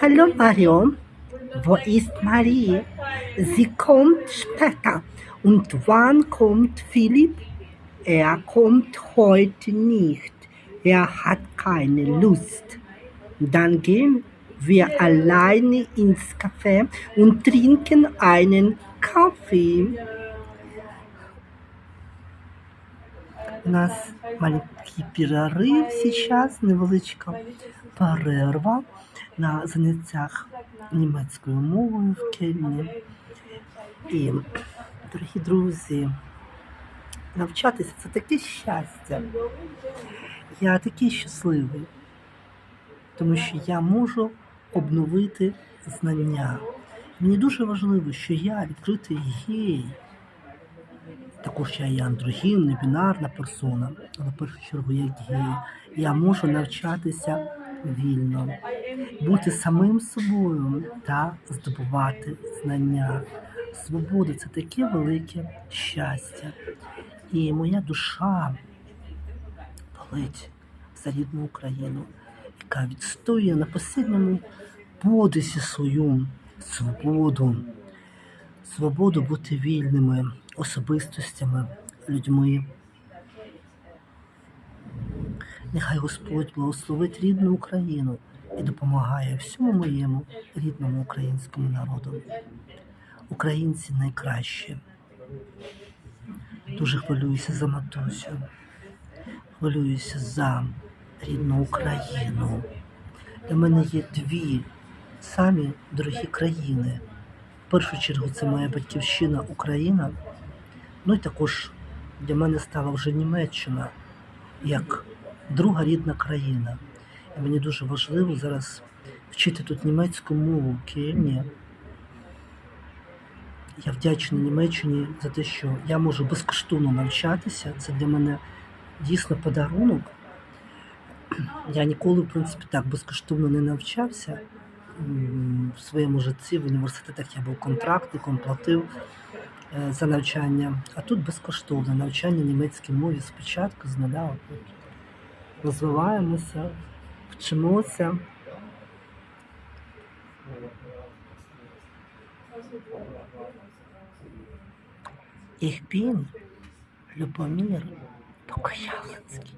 Hallo Mario, wo ist Marie? Sie kommt später. Und wann kommt Philipp? Er kommt heute nicht. Er hat keine Lust. Dann gehen wir alleine ins Café und trinken einen Kaffee. У нас маленький перерив зараз, невеличка перерва на заняттях німецькою мовою в Кельні. І, дорогі друзі, навчатися це таке щастя. Я такий щасливий, тому що я можу обновити знання. Мені дуже важливо, що я відкритий гей. Також я є андрогін, не бінарна персона, але в першу чергу як гей. Я можу навчатися вільно, бути самим собою та здобувати знання. Свобода це таке велике щастя. І моя душа болить за рідну Україну, яка відстоює на посильному подисі свою свободу, свободу бути вільними особистостями, людьми. Нехай Господь благословить рідну Україну і допомагає всьому моєму рідному українському народу. Українці найкращі. Дуже хвилююся за матусю, хвилююся за рідну Україну. Для мене є дві самі дорогі країни. В першу чергу це моя батьківщина Україна. Ну і також для мене стала вже Німеччина як друга рідна країна. І мені дуже важливо зараз вчити тут німецьку мову в Кельні. Я вдячний Німеччині за те, що я можу безкоштовно навчатися. Це для мене дійсно подарунок. Я ніколи, в принципі, так безкоштовно не навчався. В своєму житті в університетах я був контрактником, платив за навчання. А тут безкоштовне навчання німецькій мові спочатку з нуля. Розвиваємося, вчимося. Ich bin Любомир Покоялинський.